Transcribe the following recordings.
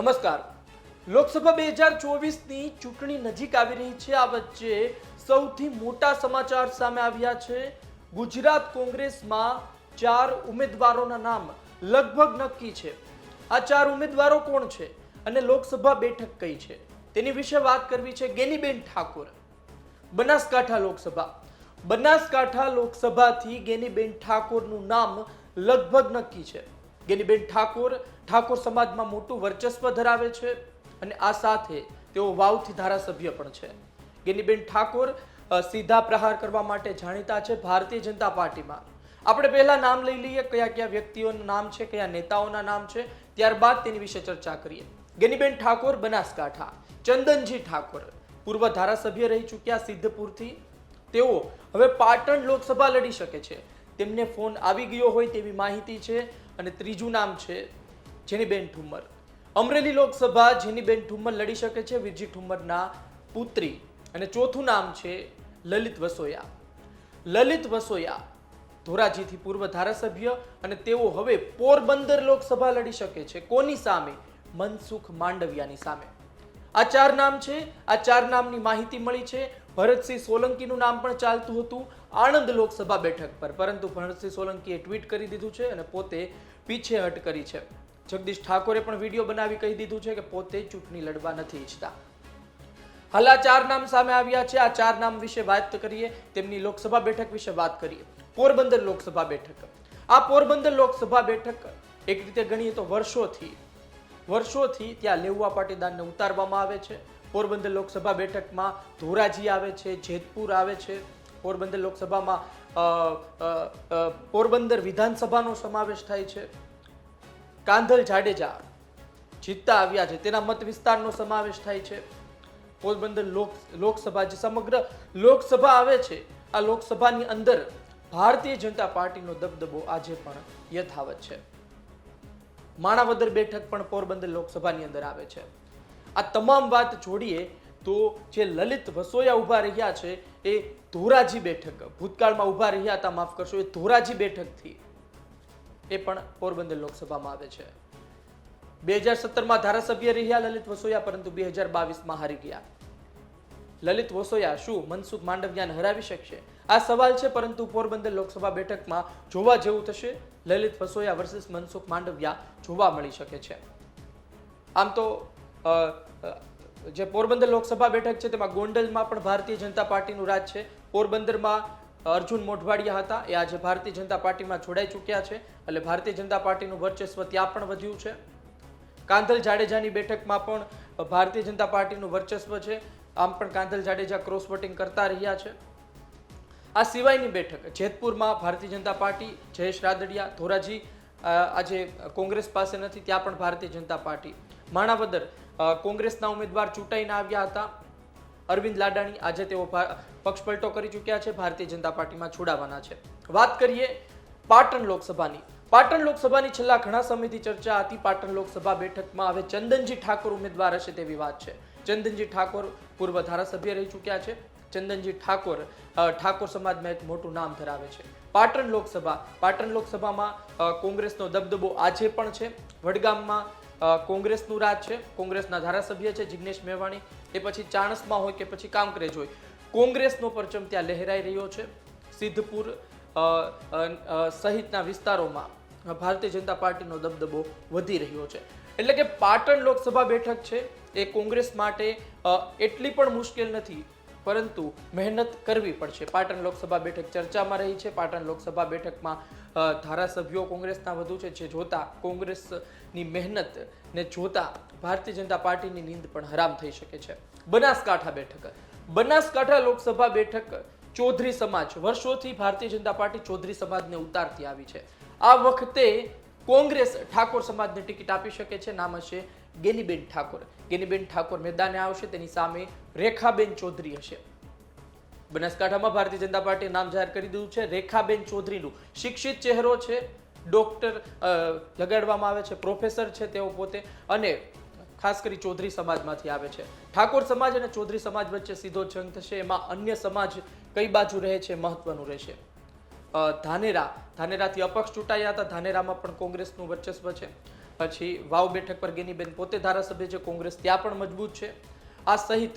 નમસ્કાર. લોકસભા બે હજાર ચોવીસની ચૂંટણી નજીક આવી રહી છે. આ વચ્ચે સૌથી મોટા સમાચાર સામે આવ્યા છે. ગુજરાત કોંગ્રેસમાં ચાર ઉમેદવારોના નામ લગભગ નક્કી છે. આ ચાર ઉમેદવારો કોણ છે અને લોકસભા બેઠક કઈ છે? તેની વિશે વાત કરવી છે ગેનીબેન ઠાકોર. બનાસકાંઠા લોકસભા. બનાસકાંઠા લોકસભાથી ગેનીબેન ઠાકોરનું નામ લગભગ નક્કી છે. ગેનીબેન ઠાકોર ઠાકોર સમાજમાં મોટું વર્ચસ્વ ધરાવે છે અને આ સાથે તેઓ વાવથી ધારાસભ્ય પણ છે. ગેનીબેન ઠાકોર સીધા પ્રહાર કરવા માટે જાણીતા છે ભારતીય જનતા પાર્ટીમાં. આપણે પહેલાં નામ લઈ લઈએ કયા કયા વ્યક્તિઓનું નામ છે, કયા નેતાઓના નામ છે, ત્યારબાદ તેની વિશે ચર્ચા કરીએ. ગેનીબેન ઠાકોર, બનાસકાંઠા. ચંદનજી ઠાકોર, પૂર્વ ધારાસભ્ય રહી ચૂક્યા સિદ્ધપુરથી. તેઓ હવે પાટણ લોકસભા લડી શકે છે. તેમને ફોન આવી ગયો હોય તેવી માહિતી છે અને ત્રીજું નામ છે જેનીબેન ઠુમ્મર. અમરેલી લોકસભા જેનીબેન ઠુમ્મર લડી શકે છે વિરજી ઠુમ્મરના પુત્રી. અને ચોથું નામ છે લલિત વસોયા. લલિત વસોયા ધોરાજીથી પૂર્વ ધારાસભ્ય અને તેઓ હવે પોરબંદર લોકસભા લડી શકે છે. કોની સામે? મનસુખ માંડવિયાની સામે. આ ચાર નામ છે. આ ચાર નામની માહિતી મળી છે. ભરતસિંહ સોલંકીનું નામ પણ ચાલતું હતું આણંદ લોકસભા બેઠક પર. પરંતુ ભરતસિંહ સોલંકીએ ટ્વીટ કરી દીધું છે અને પોતે પીછેહટ કરી છે. જગદીશ ઠાકોરે પણ વીડિયો બનાવી કહી દીધું છે કે પોતે ચૂંટણી લડવા નથી ઈચ્છતા. હાલ આ ચાર નામ સામે આવ્યા છે. આ ચાર નામ વિશે વાત કરીએ, તેમની લોકસભા બેઠક વિશે વાત કરીએ. પોરબંદર લોકસભા બેઠક. આ પોરબંદર લોકસભા બેઠક એક રીતે ગણીએ તો વર્ષોથી વર્ષોથી ત્યાં લેઉવા પાટીદારને ઉતારવામાં આવે છે. પોરબંદર લોકસભા બેઠકમાં ધોરાજી આવે છે, જેતપુર આવે છે. પોરબંદર લોકસભામાં પોરબંદર વિધાનસભાનો સમાવેશ થાય છે. કાંધલ જાડેજા જીતતા આવ્યા છે. તેના મત વિસ્તારનો સમાવેશ થાય છે. પોરબંદર લોક, લોકસભા જે સમગ્ર લોકસભા આવે છે, આ લોકસભાની અંદર ભારતીય જનતા પાર્ટીનો દબદબો આજે પણ યથાવત છે. માણાવદર બેઠક પણ પોરબંદર લોકસભાની અંદર આવે છે. આ તમામ વાત જોડીએ તો જે લલિત વસોયા ઊભા રહ્યા છે, એ ધોરાજી બેઠક, ભૂતકાળમાં ઊભા રહ્યા હતા, માફ કરશો, એ ધોરાજી બેઠકથી એ પણ પોરબંદર લોકસભામાં આવે છે. બે હજાર સત્તરમાં ધારાસભ્ય રહ્યા લલિત વસોયા, પરંતુ બે હજાર બાવીસમાં હારી ગયા. લલિત વસોયા શું મનસુખ માંડવિયાને હરાવી શકશે? આ સવાલ છે, પરંતુ પોરબંદર લોકસભા બેઠકમાં જોવા જેવું થશે. લલિત વસોયા વર્સિસ મનસુખ માંડવિયા જોવા મળી શકે છે. આમ તો જે પોરબંદર લોકસભા બેઠક છે, તેમાં ગોંડલમાં પણ ભારતીય જનતા પાર્ટીનું રાજ છે. પોરબંદરમાં અર્જુન મોઢવાડિયા હતા. એ આજે ભારતીય જનતા પાર્ટીમાં જોડાઈ ચૂક્યા છે. એટલે ભારતીય જનતા પાર્ટીનું વર્ચસ્વ ત્યાં પણ વધ્યું છે. કાંધલ જાડેજાની બેઠકમાં પણ ભારતીય જનતા પાર્ટીનું વર્ચસ્વ છે. આમ પણ કાંધલ જાડેજા ક્રોસ વોટિંગ કરતા રહ્યા છે. આ સિવાયની બેઠક, જેતપુરમાં ભારતીય જનતા પાર્ટી, જયેશ રાદડિયા, ધોરાજી આજે કોંગ્રેસ પાસે નથી, ત્યાં પણ ભારતીય જનતા પાર્ટી. માણાવદર કોંગ્રેસના ઉમેદવાર ચૂંટાઈને આવ્યા હતા. અરવિંદ લાડાણી આજે તેઓ પક્ષપલટો પક્ષ પલટો કરી ચૂક્યા છે, ભારતીય જનતા પાર્ટીમાં છોડાવવાના છે. વાત કરીએ પાટણ લોકસભાની. પાટણ લોકસભાની છેલ્લા ઘણા સમયથી ચર્ચા હતી. પાટણ લોકસભા બેઠકમાં હવે ચંદનજી ઠાકોર ઉમેદવાર હશે તેવી વાત છે. ચંદનજી ઠાકોર પૂર્વ ધારાસભ્ય રહી ચૂક્યા છે. ચંદનજી ઠાકોર ઠાકોર સમાજમાં એક મોટું નામ ધરાવે છે. પાટણ લોકસભા, પાટણ લોકસભામાં કોંગ્રેસનો દબદબો આજે પણ છે. વડગામમાં કોંગ્રેસનું રાજ છે, કોંગ્રેસના ધારાસભ્ય છે જિગ્નેશ મેવાણી, એ પછી ચાણસમાં હોય કે પછી કામકરેજ હોય. કોંગ્રેસનો પરચમ ત્યાં લહેરાઈ રહ્યો છે. સિદ્ધપુર સહિતના વિસ્તારોમાં ભારતીય જનતા પાર્ટીનો દબદબો વધી રહ્યો છે. એટલે કે પાટણ લોકસભા બેઠક છે, એ કોંગ્રેસ માટે એટલી પણ મુશ્કેલ નથી પરંતુ મહેનત કરવી પડશે. પાટણ લોકસભા બેઠક ચર્ચામાં રહી છે. પાટણ લોકસભા બેઠકમાં ધારાસભ્યો કોંગ્રેસના વધુ છે. જે જોતા કોંગ્રેસની મહેનત ને જોતા ભારતીય જનતા પાર્ટીની નીંદ પણ હરામ થઈ શકે છે. બનાસકાંઠા બેઠક. બનાસકાંઠા લોકસભા બેઠક ચૌધરી સમાજ. વર્ષોથી ભારતીય જનતા પાર્ટી ચૌધરી સમાજને ઉતારતી આવી છે. આ વખતે કોંગ્રેસ ઠાકોર સમાજને ટિકિટ આપી શકે છે. નામ હશે ગેનીબેન ઠાકોર. ગેનીબેન ઠાકોર મેદાને આવશે, તેની સામે રેખાબેન ચૌધરી હશે. બનાસકાંઠામાં ભારતીય જનતા પાર્ટીએ નામ જાહેર કરી દીધું છે, રેખાબેન ચૌધરીનું. શિક્ષિત ચહેરો છે, ડોક્ટર લગાડવામાં આવે છે, પ્રોફેસર છે તેઓ પોતે, અને ખાસ કરી ચૌધરી સમાજમાંથી આવે છે. ઠાકોર સમાજ અને ચૌધરી સમાજ વચ્ચે સીધો જંગ થશે, એમાં અન્ય સમાજ કઈ બાજુ રહે છે મહત્વનું રહેશે. ધાનેરા. ધાનેરાથી અપક્ષ ચૂંટાયા હતા, ધાનેરામાં પણ કોંગ્રેસનું વર્ચસ્વ છે. પછી વાવ બેઠક પર ગેનીબેન પોતે ધારાસભ્ય છે, કોંગ્રેસ ત્યાં પણ મજબૂત છે. આ સહિત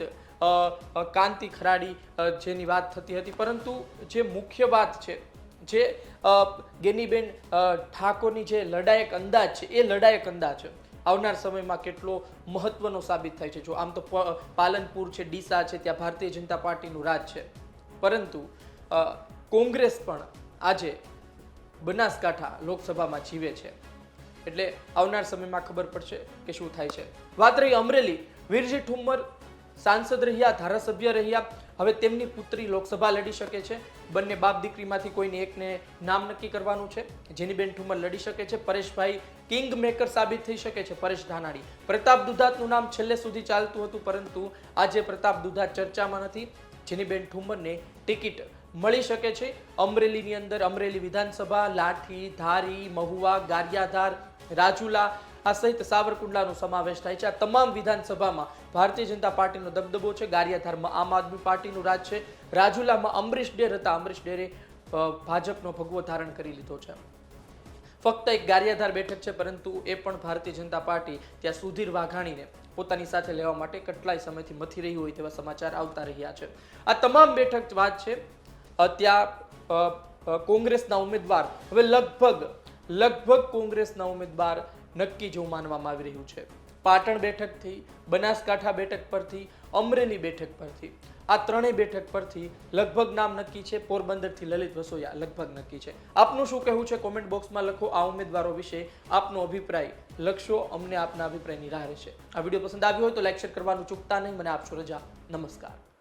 કાંતિ ખરાડી જેની વાત થતી હતી. પરંતુ જે મુખ્ય વાત છે, જે ગેનીબેન ઠાકોરની જે લડાયક અંદાજ છે, એ લડાયક અંદાજ છે. આવનાર સમયમાં કેટલો મહત્વનો સાબિત થાય છે. જો આમ તો પાલનપુર છે, ડીસા છે, ત્યાં ભારતીય જનતા પાર્ટીનું રાજ છે. પરંતુ કોંગ્રેસ પણ આજે બનાસકાંઠા લોકસભામાં જીવે છે. એટલે આવનાર સમયમાં ખબર પડશે કે શું થાય છે. વાત રહી અમરેલી. વીરજી ઠુમ્મર સાંસદ રહ્યા, ધારાસભ્ય રહ્યા. હવે તેમની પુત્રી લોકસભા લડી શકે છે. બંને બાપ દીકરીમાંથી કોઈને એકને નામ નક્કી કરવાનું છે. જેનીબેન ઠુમ્મર લડી શકે છે. પરેશભાઈ કિંગ મેકર સાબિત થઈ શકે છે. પરેશ ધાનાણી. પ્રતાપ દુધાતનું નામ છેલ્લે સુધી ચાલતું હતું, પરંતુ આજે પ્રતાપ દુધાત ચર્ચામાં નથી. જેનીબેન ઠુમ્મરને ટિકિટ મળી શકે છે. અમરેલીની અંદર અમરેલી વિધાનસભા, લાઠી, ધારી, મહુવા, ગારિયાધાર રાજુલા, આ સહિત સાવરકુંડલાનો સમાવેશ થાય છે. આ તમામ વિધાનસભામાં ભારતીય જનતા પાર્ટીનો દબદબો છે. ગારિયાધારમાં આમ આદમી પાર્ટીનું રાજ છે. રાજુલામાં અમરીશ ડેર હતા. અમરીશ ડેરે ભાજપનો ભગવો ધારણ કરી લીધો છે. ફક્ત એક ગારિયાધાર બેઠક છે, પરંતુ એ પણ ભારતીય જનતા પાર્ટી ત્યાં સુધીર વાઘાણીને પોતાની સાથે લેવા માટે કેટલાય સમયથી મથી રહી હોય તેવા સમાચાર આવતા રહ્યા છે. આ તમામ બેઠક વાત છે ત્યાં કોંગ્રેસના ઉમેદવાર હવે લગભગ લગભગ કોંગ્રેસના ઉમેદવાર નક્કી જેવું માનવામાં આવી રહ્યું છે. પાટણ બેઠકથી, બનાસકાંઠા બેઠક પરથી, અમરેલી બેઠક પરથી, આ ત્રણેય બેઠક પરથી લગભગ નામ નક્કી છે. પોરબંદરથી લલિત વસોયા લગભગ નક્કી છે. આપનું શું કહેવું છે? કોમેન્ટ બોક્સમાં લખો આ ઉમેદવારો વિશે. આપનો અભિપ્રાય લખશો. અમને આપના અભિપ્રાયની રાહ રહેશે. આ વીડિયો પસંદ આવ્યો હોય તો લાઈક, શેર કરવાનું ચૂકતા નહીં. મને આપશો રજા. નમસ્કાર.